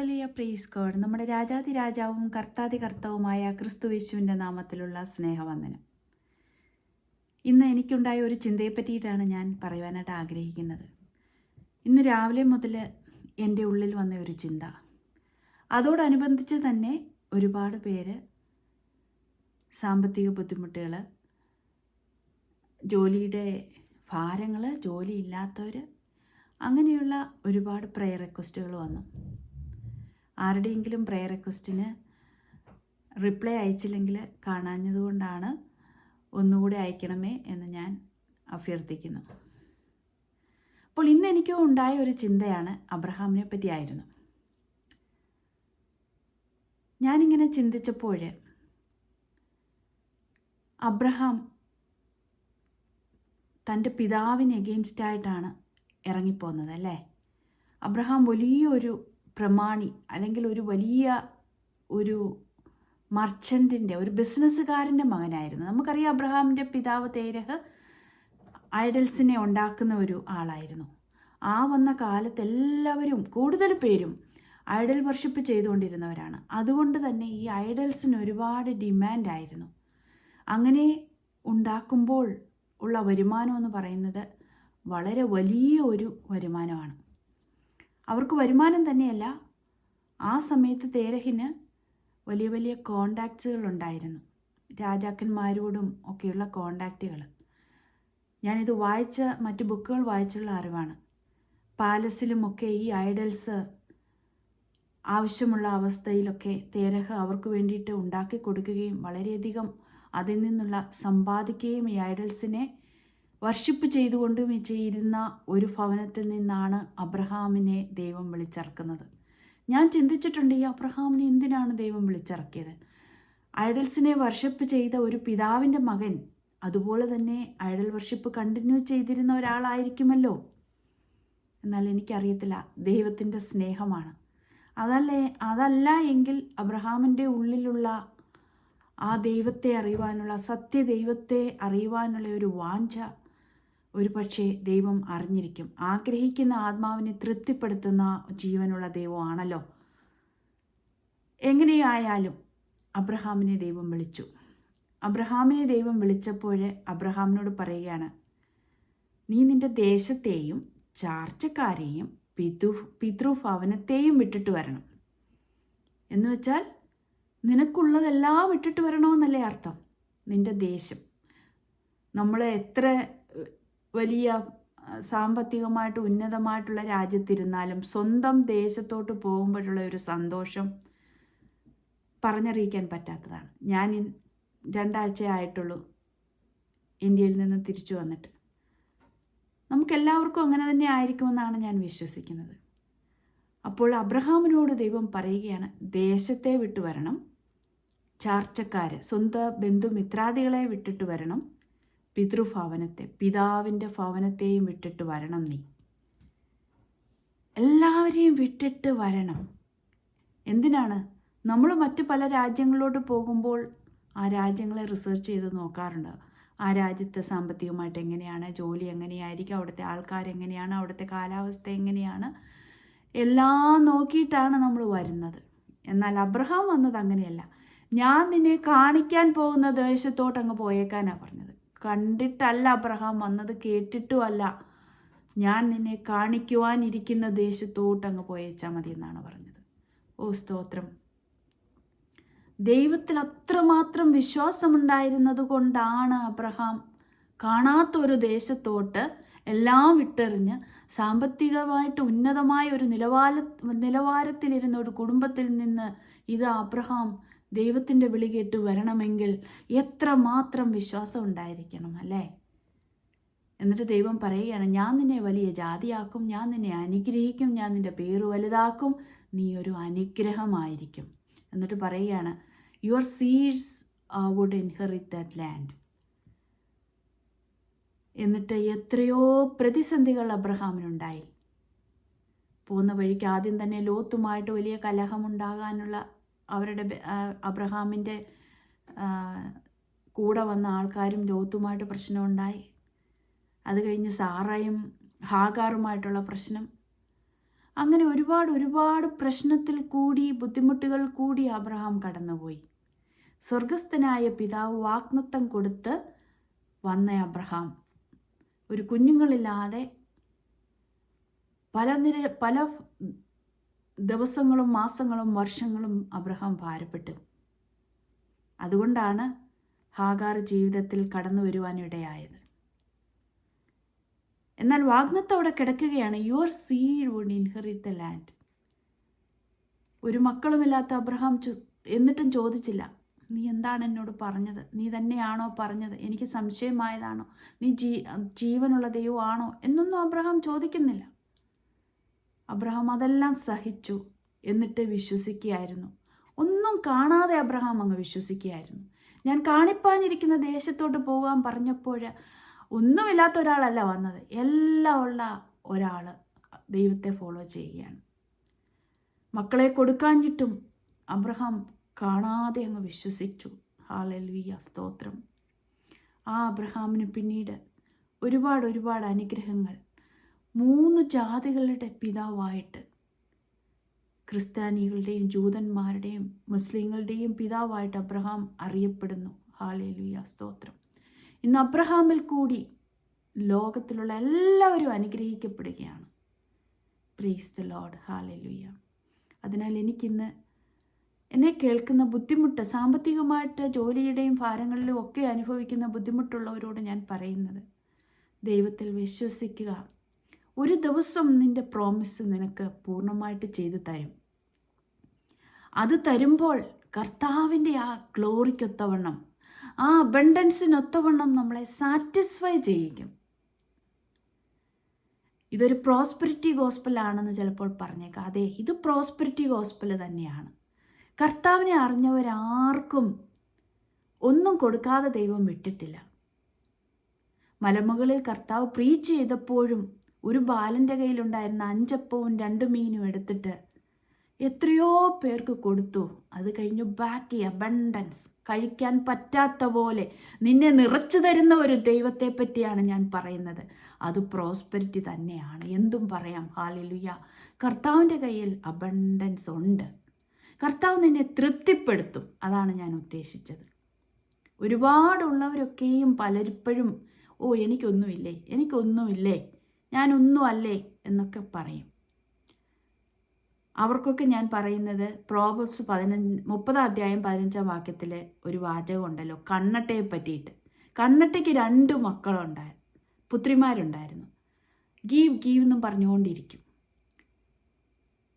ഹാലലിയ praise God നമ്മുടെ രാജാതി രാജാവും കർത്താതി കർത്താവുമായ ക്രിസ്തു യേശുവിന്റെ നാമത്തിലുള്ള സ്നേഹവന്ദനം. ഇന്ന് എനിക്കുണ്ടായ ഒരു ചിന്തയെ പറ്റിയിട്ടാണ് ഞാൻ പറയുവാനായിട്ട് ആഗ്രഹിക്കുന്നത്. ഇന്ന് രാവിലെ മുതൽ എന്റെ ഉള്ളിൽ വന്ന ഒരു ചിന്ത. അതോടനുബന്ധിച്ച് തന്നെ ഒരുപാട് പേര് സാമ്പത്തിക ബുദ്ധിമുട്ടുകൾ ജോലിയുടെ ഭാരങ്ങൾ ജോലിയില്ലാത്തവർ അങ്ങനെയുള്ള ഒരുപാട് പ്രയർ റിക്വസ്റ്റുകൾ വന്നു. ആരുടെയെങ്കിലും പ്രെയർ റിക്വസ്റ്റിന് റിപ്ലൈ അയച്ചില്ലെങ്കിൽ കാണാഞ്ഞതുകൊണ്ടാണ് ഒന്നുകൂടി അയക്കണമേ എന്ന് ഞാൻ അഭ്യർത്ഥിക്കുന്നു. അപ്പോൾ ഇന്ന് എനിക്ക് ഉണ്ടായ ഒരു ചിന്തയാണ് അബ്രഹാമിനെ പറ്റിയായിരുന്നു ഞാനിങ്ങനെ ചിന്തിച്ചപ്പോൾ അബ്രഹാം തന്റെ പിതാവിന് എഗെയിൻസ്റ്റായിട്ടാണ് ഇറങ്ങിപ്പോകുന്നത് അല്ലേ? അബ്രഹാം വലിയൊരു പ്രമാണി അല്ലെങ്കിൽ ഒരു വലിയ ഒരു മർച്ചന്റിന്റെ ഒരു ബിസിനസ്സുകാരന്റെ മകനായിരുന്നു. നമുക്കറിയാം അബ്രഹാമിന്റെ പിതാവ് തേരഹ് ഐഡൽസിനെ ഉണ്ടാക്കുന്ന ഒരു ആളായിരുന്നു. ആ വന്ന കാലത്ത് എല്ലാവരും കൂടുതൽ പേരും ഐഡൽ വർഷിപ്പ് ചെയ്തുകൊണ്ടിരുന്നവരാണ്. അതുകൊണ്ട് തന്നെ ഈ ഐഡൽസിന് ഒരുപാട് ഡിമാൻഡായിരുന്നു അങ്ങനെ ഉണ്ടാക്കുമ്പോൾ ഉള്ള വരുമാനം എന്ന് പറയുന്നത് വളരെ വലിയ ഒരു വരുമാനമാണ്. അവർക്ക് വരുമാനം തന്നെയല്ല. ആ സമയത്ത് തേരഹിന് വലിയ വലിയ കോണ്ടാക്ട്സുകൾ ഉണ്ടായിരുന്നു. രാജാക്കന്മാരോടും ഒക്കെയുള്ള കോണ്ടാക്റ്റുകൾ. ഞാനിത് വായിച്ച മറ്റ് ബുക്കുകൾ വായിച്ചുള്ള അറിവാണ്. പാലസിലുമൊക്കെ ഈ ഐഡൽസ് ആവശ്യമുള്ള അവസ്ഥയിലൊക്കെ തേരഹ അവർക്ക് വേണ്ടിയിട്ട് ഉണ്ടാക്കി കൊടുക്കുകയും വളരെയധികം അതിൽ നിന്നുള്ള സമ്പാദിക്കുകയും ഈ ഐഡൽസിനെ വർഷിപ്പ് ചെയ്തുകൊണ്ടും ചെയ്തിരുന്ന ഒരു ഭവനത്തിൽ നിന്നാണ് അബ്രഹാമിനെ ദൈവം വിളിച്ചിറക്കുന്നത്. ഞാൻ ചിന്തിച്ചിട്ടുണ്ട് ഈ അബ്രഹാമിനെ എന്തിനാണ് ദൈവം വിളിച്ചിറക്കിയത്? ഐഡൽസിനെ വർഷിപ്പ് ചെയ്ത ഒരു പിതാവിന്റെ മകൻ അതുപോലെ തന്നെ ഐഡൽ വർഷിപ്പ് കണ്ടിന്യൂ ചെയ്തിരുന്ന ഒരാളായിരിക്കുമല്ലോ? എന്നാൽ എനിക്കറിയത്തില്ല ദൈവത്തിന്റെ സ്നേഹമാണ്. അതല്ലേ അതല്ല എങ്കിൽ അബ്രഹാമിന്റെ ഉള്ളിലുള്ള ആ ദൈവത്തെ അറിയുവാനുള്ള സത്യദൈവത്തെ അറിയുവാനുള്ള ഒരു വാഞ്ച ഒരു പക്ഷേ ദൈവം അറിഞ്ഞിരിക്കും. ആഗ്രഹിക്കുന്ന ആത്മാവിനെ തൃപ്തിപ്പെടുത്തുന്ന ജീവനുള്ള ദൈവമാണല്ലോ. എങ്ങനെയായാലും അബ്രഹാമിനെ ദൈവം വിളിച്ചു. അബ്രഹാമിനെ ദൈവം വിളിച്ചപ്പോൾ അബ്രഹാമിനോട് പറയുകയാണ് നീ നിന്റെ ദേശത്തെയും ചാർച്ചക്കാരെയും പിതൃ പിതൃഭവനത്തെയും വിട്ടിട്ട് വരണം. എന്ന് വെച്ചാൽ നിനക്കുള്ളതെല്ലാം വിട്ടിട്ട് വരണമെന്നല്ലേ അർത്ഥം? നിന്റെ ദേശം. നമ്മൾ എത്ര വലിയ സാമ്പത്തികമായിട്ട് ഉന്നതമായിട്ടുള്ള രാജ്യത്തിരുന്നാലും സ്വന്തം ദേശത്തോട്ട് പോകുമ്പോഴുള്ള ഒരു സന്തോഷം പറഞ്ഞറിയിക്കാൻ പറ്റാത്തതാണ്. ഞാൻ രണ്ടാഴ്ച ആയിട്ടുള്ളൂ ഇന്ത്യയിൽ നിന്ന് തിരിച്ചു വന്നിട്ട്. നമുക്കെല്ലാവർക്കും അങ്ങനെ തന്നെ ആയിരിക്കുമെന്നാണ് ഞാൻ വിശ്വസിക്കുന്നത്. അപ്പോൾ അബ്രഹാമിനോട് ദൈവം പറയുകയാണ് ദേശത്തെ വിട്ടു വരണം ചാർച്ചക്കാർ സ്വന്തം ബന്ധുമിത്രാദികളെ വിട്ടിട്ട് വരണം പിതൃഭവനത്തെ പിതാവിന്റെ ഭവനത്തെയും വിട്ടിട്ട് വരണം നീ. എല്ലാവരെയും വിട്ടിട്ട് വരണം. എന്തിനാണ്? നമ്മൾ മറ്റ് പല രാജ്യങ്ങളിലോട്ട് പോകുമ്പോൾ ആ രാജ്യങ്ങളെ റിസർച്ച് ചെയ്ത് നോക്കാറുണ്ട്. ആ രാജ്യത്തെ സാമ്പത്തികമായിട്ട് എങ്ങനെയാണ് ജോലി എങ്ങനെയായിരിക്കും അവിടുത്തെ ആൾക്കാരെങ്ങനെയാണ് അവിടുത്തെ കാലാവസ്ഥ എങ്ങനെയാണ് എല്ലാം നോക്കിയിട്ടാണ് നമ്മൾ വരുന്നത്. എന്നാൽ അബ്രഹാം വന്നത് അങ്ങനെയല്ല. ഞാൻ നിന്നെ കാണിക്കാൻ പോകുന്ന ദേശത്തോട്ട് അങ്ങ് പോയേക്കാനാണ് പറഞ്ഞത്. കണ്ടിട്ടല്ല അബ്രഹാം വന്നത് കേട്ടിട്ടുമല്ല. ഞാൻ നിന്നെ കാണിക്കുവാനിരിക്കുന്ന ദേശത്തോട്ട് അങ്ങ് പോയേച്ചാൽ മതി എന്നാണ് പറഞ്ഞത്. ഓ സ്തോത്രം. ദൈവത്തിൽ അത്രമാത്രം വിശ്വാസമുണ്ടായിരുന്നത് കൊണ്ടാണ് അബ്രഹാം കാണാത്തൊരു ദേശത്തോട്ട് എല്ലാം വിട്ടെറിഞ്ഞ് സാമ്പത്തികമായിട്ട് ഉന്നതമായ ഒരു നിലവാര നിലവാരത്തിലിരുന്ന ഒരു കുടുംബത്തിൽ നിന്ന് ഇത് അബ്രഹാം ദൈവത്തിന്റെ വിളി കേട്ട് വരണമെങ്കിൽ എത്രമാത്രം വിശ്വാസം ഉണ്ടായിരിക്കണം അല്ലേ? എന്നിട്ട് ദൈവം പറയുകയാണ് ഞാൻ നിന്നെ വലിയ ജാതിയാക്കും ഞാൻ നിന്നെ അനുഗ്രഹിക്കും ഞാൻ നിന്റെ പേര് വലുതാക്കും നീ ഒരു അനുഗ്രഹമായിരിക്കും. എന്നിട്ട് പറയുകയാണ് your seeds would inherit that land എന്നിട്ട് എത്രയോ പ്രതിസന്ധികൾ അബ്രഹാമിനുണ്ടായി. പോകുന്ന വഴിക്ക് ആദ്യം തന്നെ ലോത്തുമായിട്ട് വലിയ കലഹമുണ്ടാകാനുള്ള അവരുടെ അബ്രഹാമിന്റെ കൂടെ വന്ന ആൾക്കാരും ലോത്തുമായിട്ട് പ്രശ്നമുണ്ടായി. അത് കഴിഞ്ഞ് സാറയും ഹാഗാറുമായിട്ടുള്ള പ്രശ്നം. അങ്ങനെ ഒരുപാട് ഒരുപാട് പ്രശ്നത്തിൽ കൂടി ബുദ്ധിമുട്ടുകൾ കൂടി അബ്രഹാം കടന്നുപോയി. സ്വർഗസ്ഥനായ പിതാവ് വാഗ്നത്വം കൊടുത്ത് വന്ന അബ്രഹാം. ഒരു കുഞ്ഞുങ്ങളില്ലാതെ പല നിര പല ദിവസങ്ങളും മാസങ്ങളും വർഷങ്ങളും അബ്രഹാം ഭാരപ്പെട്ടു. അതുകൊണ്ടാണ് ഹാഗാർ ജീവിതത്തിൽ കടന്നു വരുവാനിടയായത് എന്നാൽ വാഗ്നത്തോടെ കിടക്കുകയാണ്. Your seed would inherit the land ഒരു മക്കളുമില്ലാത്ത അബ്രഹാം എന്നിട്ടും ചോദിച്ചില്ല. നീ എന്താണ് എന്നോട് പറഞ്ഞത്? നീ തന്നെയാണോ പറഞ്ഞത്? എനിക്ക് സംശയമായതാണോ? നീ ജീ ജീവനുള്ള ദൈവമാണോ? എന്നൊന്നും അബ്രഹാം ചോദിക്കുന്നില്ല. അബ്രഹാം അതെല്ലാം സഹിച്ചു എന്നിട്ട് വിശ്വസിക്കുകയായിരുന്നു. ഒന്നും കാണാതെ അബ്രഹാം അങ്ങ് വിശ്വസിക്കുകയായിരുന്നു. ഞാൻ കാണിപ്പാനിരിക്കുന്ന ദേശത്തോട്ട് പോകാൻ പറഞ്ഞപ്പോൾ ഒന്നുമില്ലാത്ത ഒരാളല്ല വന്നത്. എല്ലാം ഉള്ള ഒരാൾ ദൈവത്തെ ഫോളോ ചെയ്യുകയാണ്. മക്കളെ കൊടുക്കാഞ്ഞിട്ടും അബ്രഹാം കാണാതെ അങ്ങ് വിശ്വസിച്ചു. ഹാലലുയ്യ സ്തോത്രം. ആ അബ്രഹാമിന് പിന്നീട് ഒരുപാട് ഒരുപാട് അനുഗ്രഹങ്ങൾ മൂന്ന് ജാതികളുടെ പിതാവായിട്ട് ക്രിസ്ത്യാനികളുടെയും ജൂതന്മാരുടെയും മുസ്ലിങ്ങളുടെയും പിതാവായിട്ട് അബ്രഹാം അറിയപ്പെടുന്നു. ഹാലേലുയ. സ്തോത്രം. ഇന്ന് അബ്രഹാമിൽ കൂടി ലോകത്തിലുള്ള എല്ലാവരും അനുഗ്രഹിക്കപ്പെടുകയാണ്. പ്രീസ് ദ ലോഡ് ഹാലലുയ. അതിനാൽ എനിക്കിന്ന് എന്നെ കേൾക്കുന്ന ബുദ്ധിമുട്ട് സാമ്പത്തികമായിട്ട് ജോലിയുടെയും ഭാരങ്ങളിലും ഒക്കെ അനുഭവിക്കുന്ന ബുദ്ധിമുട്ടുള്ളവരോട് ഞാൻ പറയുന്നത് ദൈവത്തിൽ വിശ്വസിക്കുക. ഒരു ദിവസം നിന്റെ പ്രോമിസ് നിനക്ക് പൂർണമായിട്ട് ചെയ്തു തരും. അത് തരുമ്പോൾ കർത്താവിന്റെ ആ ഗ്ലോറിക്കൊത്തവണ്ണം ആ അബണ്ടൻസിനൊത്തവണ്ണം നമ്മളെ സാറ്റിസ്ഫൈ ചെയ്യിക്കും. ഇതൊരു പ്രോസ്പെരിറ്റി ഗോസ്പലാണെന്ന് ചിലപ്പോൾ പറഞ്ഞേക്കാം. അതെ ഇത് പ്രോസ്പെരിറ്റി ഗോസ്പൽ തന്നെയാണ്. കർത്താവിനെ അറിഞ്ഞവരാർക്കും ഒന്നും കൊടുക്കാതെ ദൈവം വിട്ടിട്ടില്ല. മലമുകളിൽ കർത്താവ് പ്രീച്ച് ചെയ്തപ്പോഴും ഒരു ബാലന്റെ കയ്യിലുണ്ടായിരുന്ന അഞ്ചപ്പവും രണ്ട് മീനും എടുത്തിട്ട് എത്രയോ പേർക്ക് കൊടുത്തു. അത് കഴിഞ്ഞു ബാക്കി അബണ്ടൻസ് കഴിക്കാൻ പറ്റാത്ത പോലെ നിന്നെ നിറച്ചു തരുന്ന ഒരു ദൈവത്തെ പറ്റിയാണ് ഞാൻ പറയുന്നത്. അത് പ്രോസ്പെരിറ്റി തന്നെയാണ്. എന്തും പറയാം. ഹാലിലുയ കർത്താവിന്റെ കയ്യിൽ അബണ്ടൻസ് ഉണ്ട്. കർത്താവ് നിന്നെ തൃപ്തിപ്പെടുത്തും. അതാണ് ഞാൻ ഉദ്ദേശിച്ചത്. ഒരുപാടുള്ളവരൊക്കെയും പലരിപ്പോഴും ഓ എനിക്കൊന്നുമില്ലേ? എനിക്കൊന്നുമില്ലേ? ഞാനൊന്നും അല്ലേ എന്നൊക്കെ പറയും. അവർക്കൊക്കെ ഞാൻ പറയുന്നത് പ്രോബബ്സ് പതിനഞ്ച് മുപ്പതാം അധ്യായം പതിനഞ്ചാം വാക്യത്തിലെ ഒരു വാചകം ഉണ്ടല്ലോ കണ്ണട്ടയെ പറ്റിയിട്ട്. കണ്ണട്ടയ്ക്ക് രണ്ട് മക്കളുണ്ടായിരുന്നു പുത്രിമാരുണ്ടായിരുന്നു. ഗീവ് ഗീവ് എന്നും പറഞ്ഞുകൊണ്ടിരിക്കും.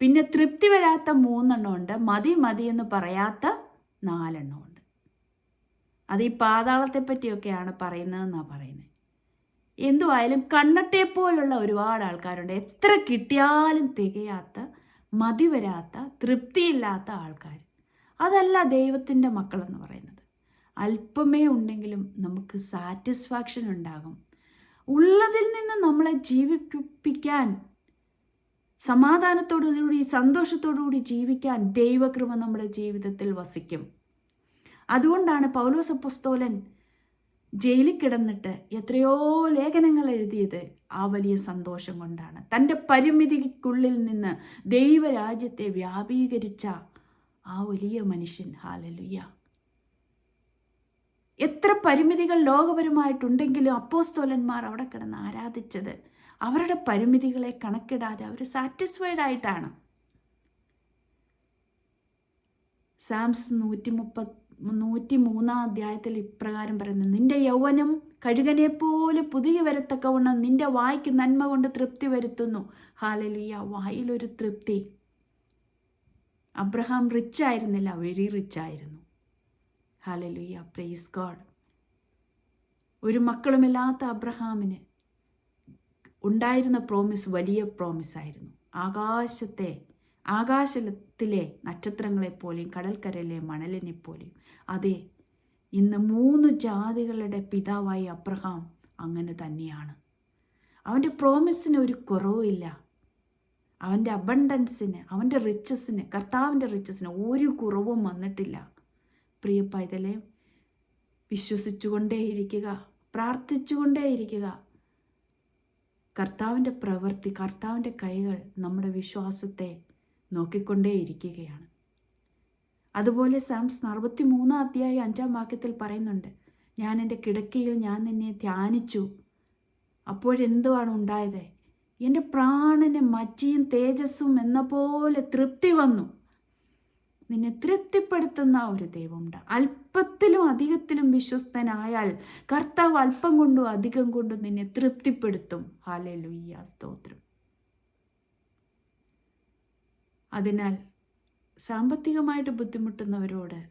പിന്നെ തൃപ്തി വരാത്ത മൂന്നെണ്ണമുണ്ട് മതി മതി എന്ന് പറയാത്ത നാലെണ്ണമുണ്ട് അത് ഈ പാതാളത്തെ പറ്റിയൊക്കെയാണ് പറയുന്നതെന്നാണ് പറയുന്നത് എന്തുവായാലും കണ്ണട്ടെ പോലുള്ള ഒരുപാട് ആൾക്കാരുണ്ട്. എത്ര കിട്ടിയാലും തികയാത്ത മതി വരാത്ത തൃപ്തിയില്ലാത്ത ആൾക്കാർ അതല്ല ദൈവത്തിന്റെ മക്കളെന്ന് പറയുന്നത്. അല്പമേ ഉണ്ടെങ്കിലും നമുക്ക് സാറ്റിസ്ഫാക്ഷൻ ഉണ്ടാകും. ഉള്ളതിൽ നിന്ന് നമ്മളെ ജീവിപ്പിക്കാൻ സമാധാനത്തോടുകൂടി സന്തോഷത്തോടുകൂടി ജീവിക്കാൻ ദൈവകൃപ നമ്മുടെ ജീവിതത്തിൽ വസിക്കും. അതുകൊണ്ടാണ് പൗലോസ പുസ്തോലൻ ജയിലിൽ കിടന്നിട്ട് എത്രയോ ലേഖനങ്ങൾ എഴുതിയത് ആ വലിയ സന്തോഷം കൊണ്ടാണ്. തന്റെ പരിമിതിക്കുള്ളിൽ നിന്ന് ദൈവരാജ്യത്തെ വ്യാപീകരിച്ച ആ വലിയ മനുഷ്യൻ. ഹാലലുയ്യ എത്ര പരിമിതികൾ ലോകപരമായിട്ടുണ്ടെങ്കിലും അപ്പോസ്തോലന്മാർ അവിടെ കിടന്ന് ആരാധിച്ചത് അവരുടെ പരിമിതികളെ കണക്കിടാതെ അവർ സാറ്റിസ്ഫൈഡ് ആയിട്ടാണ്. സാംസ് നൂറ്റി മുപ്പത് നൂറ്റി മൂന്നാം അധ്യായത്തിൽ ഇപ്രകാരം പറയുന്നു. നിന്റെ യൗവനം കഴുകനെ പോലെ പുതിയ വരത്തക്കവണ്ണം നിന്റെ വായ്ക്ക് നന്മ കൊണ്ട് തൃപ്തി വരുത്തുന്നു. ഹാലലിയ. വായിലൊരു തൃപ്തി. അബ്രഹാം റിച്ച് ആയിരുന്നില്ല വെരി റിച്ച് ആയിരുന്നു. ഹാലലുയ്യ പ്രൈസ് ഗോഡ് ഒരു മക്കളുമില്ലാത്ത അബ്രഹാമിന് ഉണ്ടായിരുന്ന പ്രോമിസ് വലിയ പ്രോമിസ് ആയിരുന്നു. ആകാശത്തെ ആകാശത്തിലെ നക്ഷത്രങ്ങളെപ്പോലെയും കടൽക്കരയിലെ മണലിനെപ്പോലെയും. അതെ ഇന്ന് മൂന്ന് ജാതികളുടെ പിതാവായി അബ്രഹാം അങ്ങനെ തന്നെയാണ്. അവന്റെ പ്രോമിസിന് ഒരു കുറവുമില്ല അവന്റെ അബണ്ടൻസിന് അവന്റെ റിച്ചസിന് കർത്താവിന്റെ റിച്ചസിന് ഒരു കുറവും വന്നിട്ടില്ല. പ്രിയ പൈതലെ വിശ്വസിച്ചുകൊണ്ടേയിരിക്കുക പ്രാർത്ഥിച്ചുകൊണ്ടേയിരിക്കുക. കർത്താവിന്റെ പ്രവൃത്തി കർത്താവിന്റെ കൈകൾ നമ്മുടെ വിശ്വാസത്തെ നോക്കിക്കൊണ്ടേയിരിക്കുകയാണ്. അതുപോലെ സാംസ് അറുപത്തി മൂന്നാം അധ്യായ അഞ്ചാം വാക്യത്തിൽ പറയുന്നുണ്ട് ഞാൻ എന്റെ കിടക്കയിൽ ഞാൻ നിന്നെ ധ്യാനിച്ചു. അപ്പോഴെന്തുവാണ് ഉണ്ടായത്? എന്റെ പ്രാണന് മജ്ജിയും തേജസ്സും എന്ന പോലെ തൃപ്തി വന്നു. നിന്നെ തൃപ്തിപ്പെടുത്തുന്ന ഒരു ദൈവമുണ്ട്. അല്പത്തിലും അധികത്തിലും വിശ്വസ്തനായാൽ കർത്താവ് അല്പം കൊണ്ടും അധികം കൊണ്ടും നിന്നെ തൃപ്തിപ്പെടുത്തും. ഹാലേ ലുയ്യ സ്തോത്രം. അതിനാൽ സാമ്പത്തികമായിട്ട് ബുദ്ധിമുട്ടുന്നവരോട്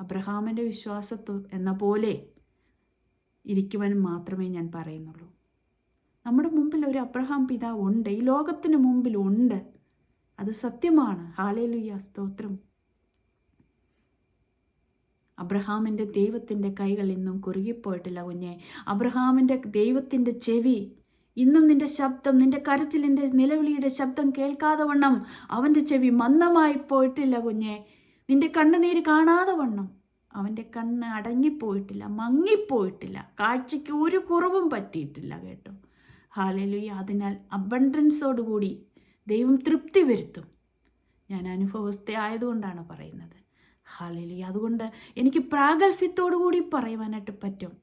അബ്രഹാമിന്റെ വിശ്വാസത്വം എന്ന പോലെ ഇരിക്കുവാൻ മാത്രമേ ഞാൻ പറയുന്നുള്ളൂ. നമ്മുടെ മുമ്പിൽ ഒരു അബ്രഹാം പിതാവ് ഉണ്ട് ഈ ലോകത്തിന് മുമ്പിൽ ഉണ്ട്. അത് സത്യമാണ്. ഹാലേലുയ്യ സ്തോത്രം. അബ്രഹാമിന്റെ ദൈവത്തിന്റെ കൈകൾ ഇന്നും കുറുകിപ്പോയിട്ടില്ല കുഞ്ഞെ. അബ്രഹാമിന്റെ ദൈവത്തിന്റെ ചെവി ഇന്നും നിന്റെ ശബ്ദം നിന്റെ കരച്ചിലിന്റെ നിലവിളിയുടെ ശബ്ദം കേൾക്കാതെ വണ്ണം അവന്റെ ചെവി മന്ദമായി പോയിട്ടില്ല കുഞ്ഞെ. നിന്റെ കണ്ണുനീര് കാണാതെ വണ്ണം അവന്റെ കണ്ണ് അടങ്ങിപ്പോയിട്ടില്ല മങ്ങിപ്പോയിട്ടില്ല. കാഴ്ചയ്ക്ക് ഒരു കുറവും പറ്റിയിട്ടില്ല കേട്ടോ. ഹാലലുയ. അതിനാൽ അബണ്ടൻസോടുകൂടി ദൈവം തൃപ്തി വരുത്തും. ഞാൻ അനുഭവസ്ഥ ആയതുകൊണ്ടാണ് പറയുന്നത്. ഹാലലുയ. അതുകൊണ്ട് എനിക്ക് പ്രാഗൽഭ്യത്തോടു കൂടി പറയുവാനായിട്ട് പറ്റും.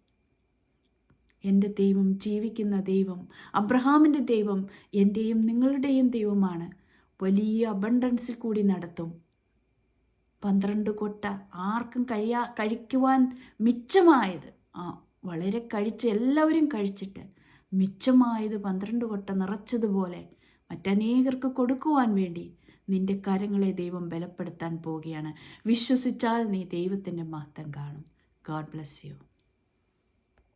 എന്റെ ദൈവം ജീവിക്കുന്ന ദൈവം അബ്രഹാമിന്റെ ദൈവം എന്റെയും നിങ്ങളുടെയും ദൈവമാണ്. വലിയ അബണ്ടൻസിൽ കൂടി നടത്തും. പന്ത്രണ്ട് കൊട്ട ആർക്കും കഴിയാ കഴിക്കുവാൻ മിച്ചമായത് ആ വളരെ കഴിച്ച് എല്ലാവരും കഴിച്ചിട്ട് മിച്ചമായത് പന്ത്രണ്ട് കൊട്ട നിറച്ചതുപോലെ മറ്റനേകർക്ക് കൊടുക്കുവാൻ വേണ്ടി നിന്റെ കരങ്ങളെ ദൈവം ബലപ്പെടുത്താൻ പോവുകയാണ്. വിശ്വസിച്ചാൽ നീ ദൈവത്തിന്റെ മഹത്വം കാണും. God bless you